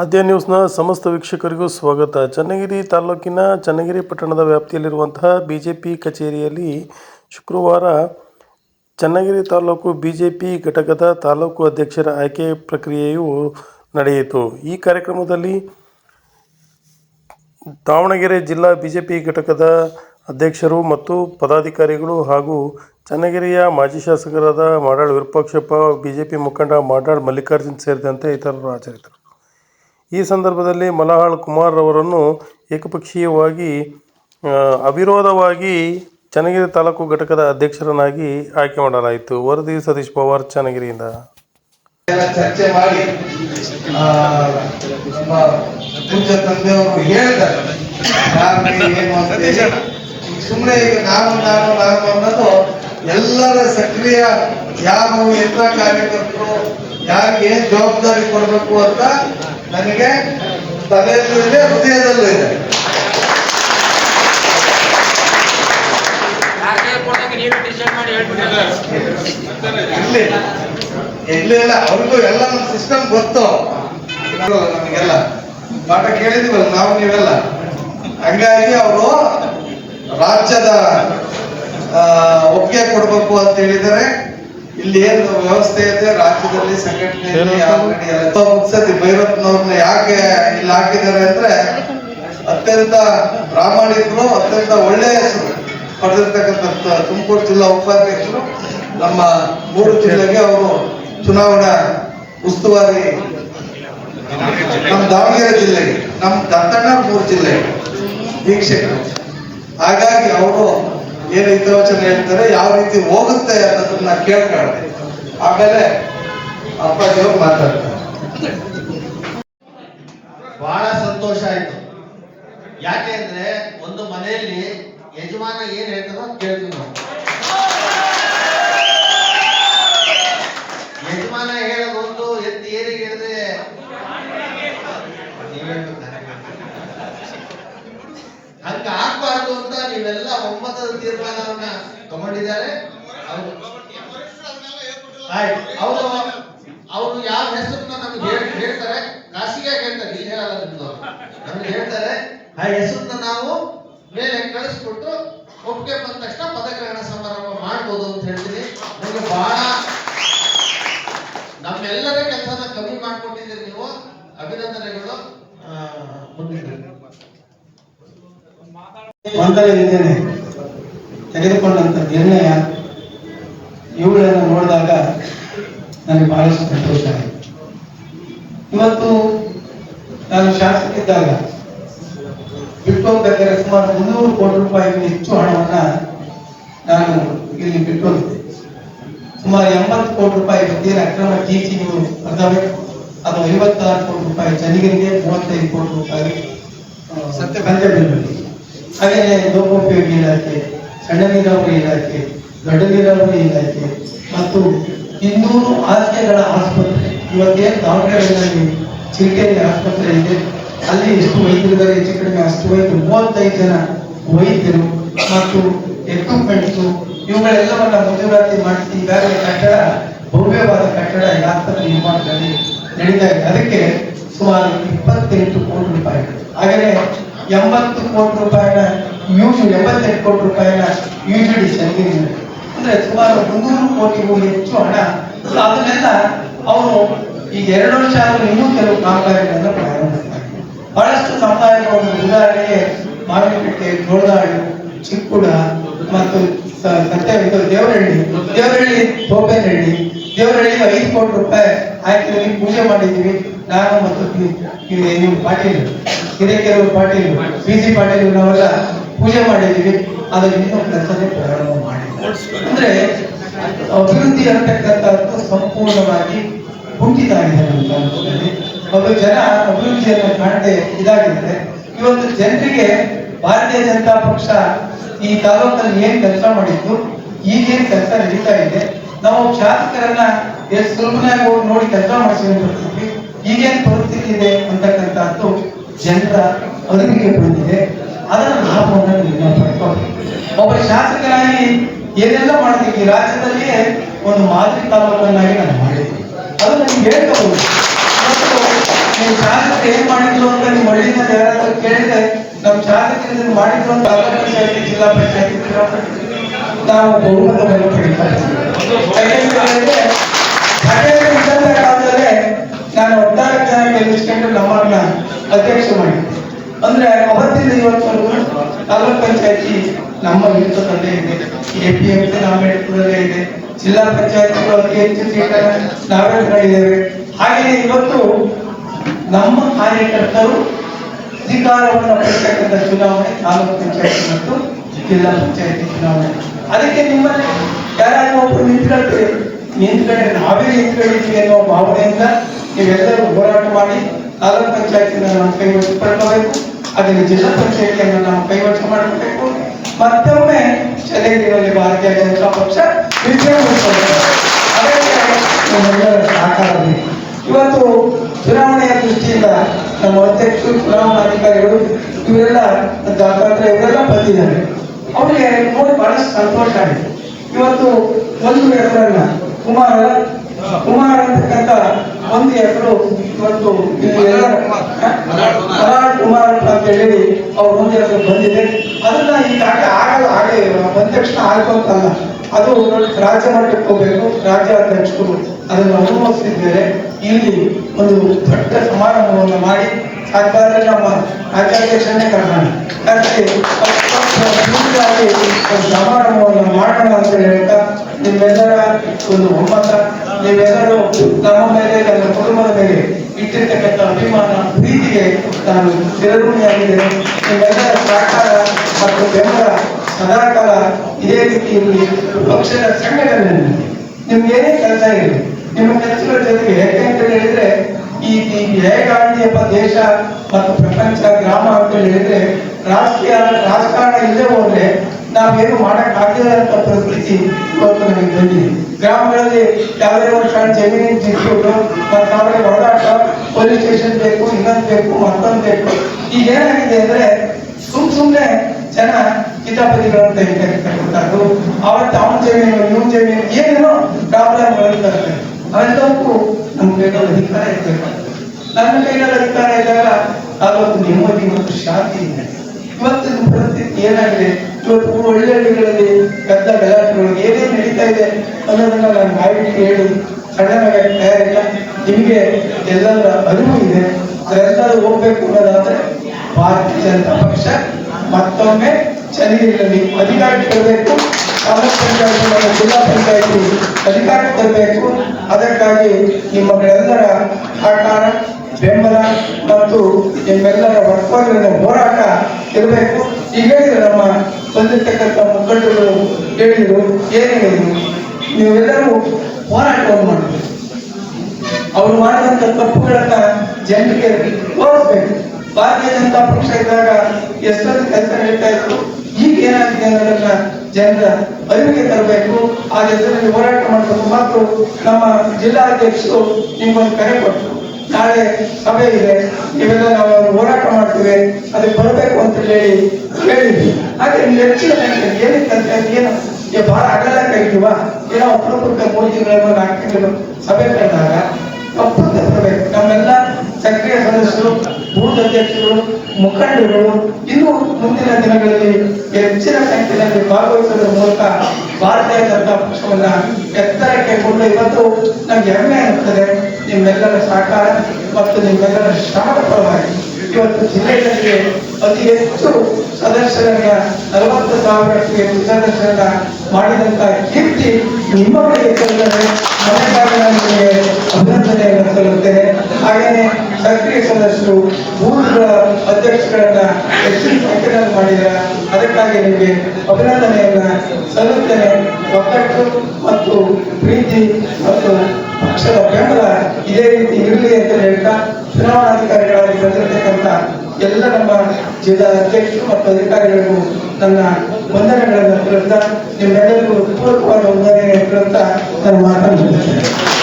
ಆದ್ಯ ನ್ಯೂಸ್ನ ಸಮಸ್ತ ವೀಕ್ಷಕರಿಗೂ ಸ್ವಾಗತ. ಚನ್ನಗಿರಿ ತಾಲೂಕಿನ ಚನ್ನಗಿರಿ ಪಟ್ಟಣದ ವ್ಯಾಪ್ತಿಯಲ್ಲಿರುವಂತಹ ಪಿ ಕಚೇರಿಯಲ್ಲಿ ಶುಕ್ರವಾರ Channagiri taluk B J P ಘಟಕದ ತಾಲೂಕು ಅಧ್ಯಕ್ಷರ ಆಯ್ಕೆ ಪ್ರಕ್ರಿಯೆಯು ನಡೆಯಿತು. ಈ ಕಾರ್ಯಕ್ರಮದಲ್ಲಿ ದಾವಣಗೆರೆ ಜಿಲ್ಲಾ ಬಿ ಜೆ ಪಿ ಘಟಕದ ಅಧ್ಯಕ್ಷರು ಮತ್ತು ಪದಾಧಿಕಾರಿಗಳು ಹಾಗೂ ಚನ್ನಗಿರಿಯ ಮಾಜಿ ಶಾಸಕರಾದ Madal Virupakshappa B J P ಮುಖಂಡ ಮಾಡಾಳ್ ಮಲ್ಲಿಕಾರ್ಜುನ್ ಸೇರಿದಂತೆ ಇತರರು ಹಾಜರಿದ್ದರು. ಈ ಸಂದರ್ಭದಲ್ಲಿ ಮಲಹಾಳ್ ಕುಮಾರ್ ಅವರನ್ನು ಏಕಪಕ್ಷೀಯವಾಗಿ ಅವಿರೋಧವಾಗಿ ಚನ್ನಗಿರಿ ತಾಲೂಕು ಘಟಕದ ಅಧ್ಯಕ್ಷರನ್ನಾಗಿ ಆಯ್ಕೆ ಮಾಡಲಾಯಿತು. ವರದಿ ಸತೀಶ್ ಪವಾರ್, ಚನ್ನಗಿರಿಯಿಂದ. ಚರ್ಚೆ ಮಾಡಿ ಸುಮ್ಮನೆ ಈಗ ನಾನು ನಾನು ನಾನು ಅನ್ನೋದು ಎಲ್ಲರ ಸಕ್ರಿಯ ಯಾರು ಎಂತ ಕಾರ್ಯಕರ್ತರು ಯಾರಿಗೆ ಏನ್ ಜವಾಬ್ದಾರಿ ಕೊಡಬೇಕು ಅಂತ ನನಗೆ ತಲೆಯಲ್ಲೂ ಇದೆ ಹೃದಯದಲ್ಲೂ ಇದೆ. ಇಲ್ಲ ಇಲ್ಲ ಅವ್ರಿಗೂ ಎಲ್ಲ ನಮ್ಮ ಸಿಸ್ಟಮ್ ಗೊತ್ತು ನಮಗೆಲ್ಲ. ಪಾಠ ಕೇಳಿದ್ವಲ್ಲ ನಾವು ನೀವೆಲ್ಲ. ಹಂಗಾಗಿ ಅವರು ರಾಜ್ಯದ ಒಪ್ಪಿಗೆ ಕೊಡಬೇಕು ಅಂತ ಹೇಳಿದರೆ ಇಲ್ಲಿ ಏನು ವ್ಯವಸ್ಥೆ ಇದೆ ರಾಜ್ಯದಲ್ಲಿ ಸಂಘಟನೆಯಲ್ಲಿ ಯಾವ ಸತಿ ಮುಗ್ಸತಿ ಭೈರಪ್ಪನವ್ರನ್ನ ಯಾಕೆ ಇಲ್ಲಿ ಹಾಕಿದ್ದಾರೆ ಅಂದ್ರೆ ಅತ್ಯಂತ ಪ್ರಾಮಾಣಿಕರು ಅತ್ಯಂತ ಒಳ್ಳೆಯ ಹೆಸರು ಪಡೆದಿರ್ತಕ್ಕಂಥ ತುಮಕೂರು ಜಿಲ್ಲಾ ಉಪಾಧ್ಯಕ್ಷರು. ನಮ್ಮ ಮೂರು ಜಿಲ್ಲೆಗೆ ಅವರು ಚುನಾವಣಾ ಉಸ್ತುವಾರಿ ನಮ್ಮ ದಾವಣಗೆರೆ ಜಿಲ್ಲೆಗೆ ನಮ್ಮ ದತ್ತಣ್ಣ ಮೂರು ಜಿಲ್ಲೆಗೆ ವೀಕ್ಷಕರು. ಹಾಗಾಗಿ ಅವರು ಏನು ಹಿತವಚನ ಹೇಳ್ತಾರೆ? ಯಾವ ರೀತಿ ಹೋಗುತ್ತೆ ಅನ್ನೋದನ್ನ ಕೇಳ್ಕೊಳ್ತೀನಿ ಆಮೇಲೆ ಅಪ್ಪಾಜಿಯವ್ರು ಮಾತಾಡ್ತಾರೆ. ಬಹಳ ಸಂತೋಷ ಆಯ್ತು. ಯಾಕೆ ಅಂದ್ರೆ ಒಂದು ಮನೆಯಲ್ಲಿ ಯಜಮಾನ ಏನ್ ಹೇಳ್ತಾರೋ ಅದ್ ತಗೊಂಡಿದ್ದಾರೆ ಅವ್ರು- ಅವರು ಯಾವ ಹೆಸರನ್ನ ನಮ್ಗೆ ಹೇಳ್ತಾರೆ. ಖಾಸಗಿಯಾಗಿ ಹೇಳ್ತಾರೆ ಇಲ್ಲಿ ಹೇಳಲ್ಲ ನಿಮ್ದು ಹೇಳ್ತಾರೆ, ಆ ಹೆಸರನ್ನ ನಾವು ಮೇಲೆ ಕಳಿಸ್ಬಿಟ್ಟು ಒಪ್ಪಿಗೆ ಬಂದ ತಕ್ಷಣ ಪದಗ್ರಹಣ ಸಮಾರಂಭ ಮಾಡ್ಬೋದು ಅಂತ ಹೇಳ್ತೀನಿ. ನಮ್ಗೆ ಬಹಳ ನಮ್ಮೆಲ್ಲರ ಕೆಲಸನ ಕಮ್ಮಿ ಮಾಡ್ಕೊಂಡಿದ್ದೀರಿ ನೀವು. ಅಭಿನಂದನೆಗಳು. ಮುಂದಿನ ತೆಗೆದುಕೊಂಡಂತ ನಿರ್ಣಯ ಇವುಗಳನ್ನು ನೋಡಿದಾಗ ನನಗೆ ಬಹಳಷ್ಟು ಸಂತೋಷ ಆಯಿತು. ಇವತ್ತು ನಾನು ಶಾಸಕಿದ್ದಾಗ ಬಿಟ್ಟು ಹೋಗ್ಬೇಕಾದ್ರೆ ಸುಮಾರು ಮುನ್ನೂರು ಕೋಟಿ ರೂಪಾಯಿ ಹೆಚ್ಚು ಹಣವನ್ನ ನಾನು ಇಲ್ಲಿ ಬಿಟ್ಟು ಹೋಗಿದ್ದೆ ಸುಮಾರು ಎಂಬತ್ತು ಕೋಟಿ ರೂಪಾಯಿ ಬಡ್ಡಿಯ ಅಕ್ರಮ ಟೀಚಿ ನೀವು ಬರ್ತವೆ ಅದು ಐವತ್ತಾರು ಕೋಟಿ ರೂಪಾಯಿ ಜನಿಗರಿಗೆ ಮೂವತ್ತೈದು ಕೋಟಿ ರೂಪಾಯಿ ಬಂದೇ ಪಂಚಬೆಂಗಳೂರಿಗೆ ಹಾಗೆಯೇ ಲೋಕೋಪಯೋಗಿ ಇಲಾಖೆ ಸಣ್ಣ ನೀರಾವರಿ ಇಲಾಖೆ ದೊಡ್ಡ ನೀರಾವರಿ ಇಲಾಖೆ ಮತ್ತು ಇನ್ನೂರು ಆಸ್ಪತ್ರೆಗಳ ಆಸ್ಪತ್ರೆ. ಇವತ್ತೇ ದಾವಣಗೆರೆಯಲ್ಲಿ ಚಿರಕೇರಿ ಆಸ್ಪತ್ರೆ ಇದೆ. ಅಲ್ಲಿ ಎಷ್ಟು ವೈದ್ಯರಿದ್ದಾರೆ? ಹೆಚ್ಚು ಕಡಿಮೆ ಅಷ್ಟು ವೈದ್ಯರು. ಮೂವತ್ತೈದು ಜನ ವೈದ್ಯರು ಮತ್ತು ಎಕ್ವಿಪ್ಮೆಂಟ್ಸು ಇವುಗಳೆಲ್ಲವನ್ನ ಮಂಜೂರಾತಿ ಮಾಡಿಸಿ, ಈಗಾಗಲೇ ಕಟ್ಟಡ, ಭವ್ಯವಾದ ಕಟ್ಟಡ ಈ ಆಸ್ಪತ್ರೆ ನಿರ್ಮಾಣದಲ್ಲಿ ನಡೀತಾ ಇದೆ. ಅದಕ್ಕೆ ಸುಮಾರು ಇಪ್ಪತ್ತೆಂಟು ಕೋಟಿ ರೂಪಾಯಿ. ಹಾಗೆಯೇ ಎಂಬತ್ತು ಕೋಟಿ ರೂಪಾಯಿನ ಯೂಜು ಎಂಬತ್ತೆಂಟು ಕೋಟಿ ರೂಪಾಯಿನ ಯು ಜಿ ಅಂದ್ರೆ ಸುಮಾರು ಮುನ್ನೂರು ಕೋಟಿಗೂ ಹೆಚ್ಚು ಹಣ. ಅದನ್ನೆಲ್ಲ ಅವರು ಈಗ ಎರಡು ವರ್ಷ ಆದರೂ ಇನ್ನೂ ಕೆಲವು ಕಾಮಗಾರಿಗಳನ್ನು ಬಹಳಷ್ಟು ಸಮುದಾಯಗಳನ್ನು ಉದಾಹರಣೆಗೆ ಮಾರುಕಟ್ಟೆ ಜೋಳದಾಳು ಚಿಕ್ಕುಡ ಮತ್ತು ಸತ್ಯ, ಇದು ದೇವರಹಳ್ಳಿ. ದೇವರಹಳ್ಳಿ, ತೋಪೇನಹಳ್ಳಿ. ದೇವರಹಳ್ಳಿ ಐದು ಕೋಟಿ ರೂಪಾಯಿ ಹಾಕಿದ್ವಿ ಪೂಜೆ ಮಾಡಿದ್ದೀವಿ. ನಾನು ಮತ್ತು ನೀವು ಪಾಟೀಲ್ ಹಿರೇಕೆರೂರು ಪಾಟೀಲ್, ಪಿ ಸಿ ಪಾಟೀಲ್ ನಾವೆಲ್ಲ ಪೂಜೆ ಮಾಡಿದ್ದೀವಿ. ಅದಕ್ಕೆ ಇನ್ನೂ ಕೆಲಸನೇ ಪ್ರಾರಂಭ ಮಾಡಿ ಅಂದ್ರೆ ಅಭಿವೃದ್ಧಿ ಅಂತಕ್ಕಂಥದ್ದು ಸಂಪೂರ್ಣವಾಗಿ ಕುಂಠಿತ ಆಗಿದೆ ಒಬ್ಬ ಜನ ಅಭಿವೃದ್ಧಿಯನ್ನು ಕಾಣದೆ ಇದಾಗಿದ್ದಾರೆ ಇವತ್ತು ಜನರಿಗೆ ಭಾರತೀಯ ಜನತಾ ಪಕ್ಷ ಈ ತಾಲೂಕಲ್ಲಿ ಏನ್ ಕೆಲಸ ಮಾಡಿದ್ದು, ಈಗೇನ್ ಕೆಲಸ ನಡೀತಾ ಇದೆ, ನಾವು ಶಾಸಕರನ್ನ ಎಷ್ಟು ಸುಲಭನಾಗಿ ಹೋಗಿ ನೋಡಿ ಕೆಲಸ ಮಾಡಿಸ್ಕೊಂಡಿರ್ತೀವಿ ಈಗೇನ್ ಪರಿಸ್ಥಿತಿ ಇದೆ ಅಂತಕ್ಕಂಥದ್ದು ಜನರ ಅರಿವಿಗೆ ಬಂದಿದೆ. ಅದರ ಲಾಭವನ್ನು ನಿರ್ಣಯ ಪಡ್ಕೋಬೇಕು ಒಬ್ಬ ಶಾಸಕರಾಗಿ ಏನೆಲ್ಲ ಮಾಡ್ತೀವಿ ರಾಜ್ಯದಲ್ಲಿಯೇ ಒಂದು ಮಾದರಿ ತಾಲೂಕನ್ನಾಗಿ ನಾನು ಮಾಡಿದ್ದೀನಿ. ಅದು ನನಗೆ ಹೇಳ್ಕೋಬಹುದು ನಿಮ್ಮ ನೀವು ಶಾಸಕರು ಏನ್ ಮಾಡಿದ್ರು ಅಂತ ನಿಮ್ಮ ಹಳ್ಳಿನ ಯಾರಾದ್ರೂ ಕೇಳಿದ್ರೆ ನಮ್ಮ ಶಾಸಕರಿಂದ ಮಾಡಿದ್ರು ಅಂತ ತಾಲೂಕು ಪಂಚಾಯತಿ, ಜಿಲ್ಲಾ ಪಂಚಾಯತಿ ನಾವು ಬಹುಮತವನ್ನು ಪಡಿತಾರೆ ಯಾಕೆಂದ್ರೆ ಅಂದ್ರೆ ಇವತ್ತು ತಾಲೂಕ್ ಪಂಚಾಯತಿ ನಮ್ಮ ನೇತೃತ್ವದಲ್ಲೇ ಇದೆ. ಎ ಪಿ ಎಂ ಸಿ ನಮ್ಮ ಇದೆ ಜಿಲ್ಲಾ ಪಂಚಾಯತ್ಗಳು ಅತಿ ಹೆಚ್ಚು ಸೀಟ ನಾವೇ ಹಾಗೆಯೇ ಇವತ್ತು ನಮ್ಮ ಕಾರ್ಯಕರ್ತರು ಅಧಿಕಾರವನ್ನು ಪಡೆಯತಕ್ಕಂಥ ಚುನಾವಣೆ ತಾಲೂಕು ಪಂಚಾಯತಿ ಮತ್ತು ಜಿಲ್ಲಾ ಪಂಚಾಯತಿ ಚುನಾವಣೆ. ಅದಕ್ಕೆ ನಿಮ್ಮಲ್ಲಿ ಯಾರಾದ್ರೂ ಒಬ್ರು ನಿಂತ್ಕೊಳ್ತೀರಿ. ನಿಂತ್ಕೊಂಡ್ರೆ ನಾವೇ ನಿಂತ್ಕೊಂಡಿದ್ದೀವಿ ಅನ್ನೋ ಭಾವನೆಯಿಂದ ನೀವೆಲ್ಲರೂ ಹೋರಾಟ ಮಾಡಿ ತಾಲೂಕ್ ಪಂಚಾಯತಿನ ನಾವು ಕೈವಶ ಅದನ್ನು ಜಿಲ್ಲಾ ಪಂಚಾಯತಿಯನ್ನು ನಾವು ಕೈವಶ ಮಾಡಬೇಕು. ಮತ್ತೊಮ್ಮೆ ಚೆನ್ನೈನಲ್ಲಿ ಭಾರತೀಯ ಜನತಾ ಪಕ್ಷ ವಿಜಯಗೊಳಿಸಬೇಕು ಅದಕ್ಕೆ ಸಹಕಾರ ಇವತ್ತು ಚುನಾವಣೆಯ ದೃಷ್ಟಿಯಿಂದ ನಮ್ಮ ಅಧ್ಯಕ್ಷರು, ಚುನಾವಣಾಧಿಕಾರಿಗಳು ಇವರೆಲ್ಲ ದಾಖಲಾತ್ರೆ ಇವರೆಲ್ಲ ಬಂದಿದ್ದಾರೆ. ಅವರಿಗೆ ನೋಡಿ ಬಹಳಷ್ಟು ಸಂತೋಷ ಆಗಿದೆ. ಇವತ್ತು ಒಂದು ಹೆಸರನ್ನ ಕುಮಾರ, ಕುಮಾರ್ ಅಂತಕ್ಕಂಥ ಒಂದು ಹೆಸರು ಮತ್ತು ಮಲಾಡ್ ಕುಮಾರ್. ಅಂತ ಹೇಳಿ ಅವ್ರ ಹೆಸರು ಬಂದಿದೆ. ಅದನ್ನ ಈಗಾಗ ಆಗಲ್ಲ ಹಾಗೆ ಬಂದ ತಕ್ಷಣ ಆಗೋಕ್ಕಲ್ಲ ಅದು ರಾಜ್ಯ ಮಟ್ಟಕ್ಕೆ ಹೋಗ್ಬೇಕು ರಾಜ್ಯಾಧ್ಯಕ್ಷರು ಅದನ್ನು ಅನುಮೋದಿಸಿದ್ದೇನೆ ಇಲ್ಲಿ ಒಂದು ದೊಡ್ಡ ಸಮಾರಂಭವನ್ನು ಮಾಡಿ ಅದಾದ್ರೆ ನಮ್ಮ ರಾಜ್ಯಾಧ್ಯಕ್ಷರನ್ನೇ ಸಮಾರಂಭವನ್ನು ಮಾಡೋಣ ಅಂತ ಹೇಳ್ತಾ ನಿಮ್ಮೆಲ್ಲರ ಒಂದು ಒಮ್ಮತ ನೀವೆಲ್ಲರೂ ನಮ್ಮ ಮೇಲೆ ನನ್ನ ಕುಟುಂಬದ ಮೇಲೆ ಇಟ್ಟಿರ್ತಕ್ಕಂಥ ಅಭಿಮಾನ ಪ್ರೀತಿಗೆ ನಾನು ಚಿರಋಣಿಯಾಗಿದ್ದೇನೆ ನಿಮ್ಮೆಲ್ಲರ ಸಹಕಾರ ಮತ್ತು ಬೆಂಬಲ ಸದಾಕಾಲ ಇದೇ ರೀತಿಯಲ್ಲಿ ಪಕ್ಷದ ಸಂಘಟನೆ ನಿಮ್ಗೆ ಏನೇ ಕೆಲಸ ಇರಲಿ ನಿಮ್ಮ ಕೆಲಸಗಳ ಜೊತೆಗೆ ಯಾಕೆ ಅಂತ ಹೇಳಿದ್ರೆ ಈ ಈ ಹೇಗಾಗಿದೆಯಪ್ಪ ದೇಶ ಮತ್ತು ಪ್ರಪಂಚ, ಗ್ರಾಮ ಅಂತ ಹೇಳಿದ್ರೆ, ರಾಷ್ಟ್ರೀಯ ರಾಜಕಾರಣ ಇಲ್ಲದೆ ಹೋದ್ರೆ ನಾವೇನು ಮಾಡಕ್ ಅಂತ ಪರಿಸ್ಥಿತಿ ಇವತ್ತು ನಮಗೆ ಬಂದಿದೆ. ಗ್ರಾಮಗಳಲ್ಲಿ ಯಾವುದೇ ವರ್ಷ ಜಮೀನಿನ ಜಿಕ್ಕಿಬಿಟ್ಟು ಮತ್ತು ಅವರಿಗೆ ಹೊಡೆದಾಟ ಪೊಲೀಸ್ ಸ್ಟೇಷನ್ ಬೇಕು, ಇನ್ನೊಂದು ಬೇಕು, ಮತ್ತೊಂದು ಬೇಕು. ಈಗ ಏನಾಗಿದೆ ಅಂದ್ರೆ ಸುಮ್ ಸುಮ್ನೆ ಜನ ಕಿತಾಪತಿಗಳನ್ನು ತೆಗಿತಕ್ಕಂಥದ್ದು ಅವತ್ತು ಅವನ ಜಮೀನು, ಇವನ್ ಜಮೀನು ಏನೇನೋ ಪ್ರಾಬ್ಲಮ್ ಇರ್ತಾರೆ ಅವೆಲ್ಲವಕ್ಕೂ ನಮ್ಮ ಕೈಗಳಲ್ಲಿ ಅಧಿಕಾರ ಇರಬೇಕು. ನನ್ನ ಕೈಯಲ್ಲಿ ಅಧಿಕಾರ ಇದ್ದಾಗ ಅದೊಂದು ನೆಮ್ಮದಿ ಮತ್ತು ಶಾಂತಿ ಇದೆ. ಇವತ್ತಿನ ಪರಿಸ್ಥಿತಿ ಏನಾಗಿದೆ? ಇವತ್ತು ಒಳ್ಳೆ ಹಳ್ಳಿಗಳಲ್ಲಿ ಗದ್ದ ಗಲಾಟೆಗಳು ಏನೇನು ನಡೀತಾ ಇದೆ ಅನ್ನೋದನ್ನ ನಾನು ಮಾಹಿತಿ ಹೇಳಿ ಸಡನ್ನಾಗಿ ತಯಾರಿಲ್ಲ. ನಿಮಗೆ ಎಲ್ಲರ ಅರಿವು ಇದೆ. ಅದೆಲ್ಲರೂ ಹೋಗ್ಬೇಕು ಅನ್ನೋದಾದ್ರೆ ಭಾರತೀಯ ಜನತಾ ಪಕ್ಷ ಮತ್ತೊಮ್ಮೆ ಚನ್ನಗಿರಿಯಲ್ಲಿ ಅಧಿಕಾರ ಬರಬೇಕು. ತಾಲೂಕ್ ಪಂಚಾಯತಿ ಮತ್ತು ಜಿಲ್ಲಾ ಪಂಚಾಯತಿ ಅಧಿಕಾರಕ್ಕೆ ತರಬೇಕು. ಅದಕ್ಕಾಗಿ ನಿಮ್ಮೆಲ್ಲರ ಸಹಕಾರ, ಬೆಂಬಲ ಮತ್ತು ನಿಮ್ಮೆಲ್ಲರ ಒಪ್ಪಂದದ ಹೋರಾಟ ಇರಬೇಕು. ಈಗ ನಮ್ಮ ಬಂದಿರ್ತಕ್ಕಂಥ ಮುಖಂಡರು ಹೇಳಿದರು, ಏನು ಹೇಳಿದರು? ನೀವೆಲ್ಲರೂ ಹೋರಾಟವನ್ನು ಮಾಡಬೇಕು. ಅವರು ಮಾಡಿದಂಥ ತಪ್ಪುಗಳನ್ನ ಜನರಿಗೆ ತೋರಿಸ್ಬೇಕು. ಭಾರತೀಯ ಜನತಾ ಪಕ್ಷ ಇದ್ದಾಗ ಎಷ್ಟೊಂದು ಕೆಲಸ ಹೇಳ್ತಾ ಇದ್ರು ಈಗ ಏನಾಗಿದೆ ಅನ್ನೋದನ್ನ ಜನರ ಅರಿವಿಗೆ ತರಬೇಕು. ಆ ಹೆಸರಲ್ಲಿ ಹೋರಾಟ ಮಾಡಬೇಕು. ಮತ್ತು ನಮ್ಮ ಜಿಲ್ಲಾಧ್ಯಕ್ಷರು ನಿಮ್ಗೊಂದು ಕರೆ ಕೊಟ್ಟರು. ನಾಳೆ ಸಭೆ ಇದೆ. ಇವೆಲ್ಲ ನಾವು ಹೋರಾಟ ಮಾಡ್ತೀವಿ. ಅದಕ್ಕೆ ಬರಬೇಕು ಅಂತ ಹೇಳಿ ಹೇಳಿದ್ವಿ. ಹಾಗೆ ಹೆಚ್ಚಿನ ಏನಕ್ಕೆ ಏನು ಬಹಳ ಅಗಲ ಕೈತೀವ ಏನೋ ಅಪರೂಪಕ್ಕೆ ಮೂರು ತಿಂಗಳನ್ನು ನಾಲ್ಕು ತಿಂಗಳು ಸಭೆ ಕರೆದಾಗ ಒಪ್ಪಂದ ಬರಬೇಕು ನಮ್ಮೆಲ್ಲ ಸಕ್ರಿಯ ಸದಸ್ಯರು ಬೂತ್ ಅಧ್ಯಕ್ಷರು ಮುಖಂಡರು ಇನ್ನು ಮುಂದಿನ ದಿನಗಳಲ್ಲಿ ಹೆಚ್ಚಿನ ಸಂಖ್ಯೆಯಲ್ಲಿ ಭಾಗವಹಿಸುವುದರ ಮೂಲಕ ಭಾರತೀಯ ಜನತಾ ಪಕ್ಷವನ್ನ ಎತ್ತರಕ್ಕೆ ಕೊಂಡು ಇವತ್ತು ನಮ್ಗೆ ಹೆಮ್ಮೆ ಆಗುತ್ತದೆ ನಿಮ್ಮೆಲ್ಲರ ಸಹಕಾರ ಮತ್ತು ನಿಮ್ಮೆಲ್ಲರ ಶ್ರಮದ ಫಲವಾಗಿ ಇವತ್ತು ಜಿಲ್ಲೆಯಲ್ಲಿ ಅತಿ ಹೆಚ್ಚು ಸದಸ್ಯರನ್ನ ನಲವತ್ತು ಸಾವಿರಕ್ಕೆ ಸದಸ್ಯರನ್ನ ಮಾಡಿದಂತ ಕೀರ್ತಿ ನಿಮ್ಮ ಕಡೆಗೆ ಸಲ್ಲದೆ ಅದಕ್ಕಾಗಿ ನಾನು ಅಭಿನಂದನೆಯನ್ನು ಸಲ್ಲುತ್ತೇನೆ ಹಾಗೆಯೇ ಸಕ್ರಿಯ ಸದಸ್ಯರು ಬೂತ್ ಅಧ್ಯಕ್ಷಗಳನ್ನ ಹೆಚ್ಚಿನ ಸಂಖ್ಯೆಯಲ್ಲಿ ಮಾಡಿದ ಅದಕ್ಕಾಗಿ ನಿಮಗೆ ಅಭಿನಂದನೆಯನ್ನ ಸಲ್ಲುತ್ತೇನೆ. ಒಕ್ಕಟ್ಟು ಮತ್ತು ಪ್ರೀತಿ ಮತ್ತು ಪಕ್ಷದ ಬೆಂಬಲ ಇದೇ ರೀತಿ ಇರಲಿ ಅಂತ ಹೇಳ್ತಾ ಚುನಾವಣಾಧಿಕಾರಿಗಳಾಗಿ ಬಂದಿರತಕ್ಕಂಥ ಎಲ್ಲ ನಮ್ಮ ಜಿಲ್ಲಾ ಅಧ್ಯಕ್ಷರು ಮತ್ತು ಅಧಿಕಾರಿಗಳಿಗೂ ನನ್ನ ವಂದನೆಗಳನ್ನು ತಿಳಿಸ್ತಾ ನಿಮ್ಮೆಲ್ಲರಿಗೂ ಪೂರ್ವಕವಾದ ವಂದನೆಯನ್ನು ತಿಳಿಸ್ತಾ ನಾನು ಮಾತನಾಡುತ್ತೇನೆ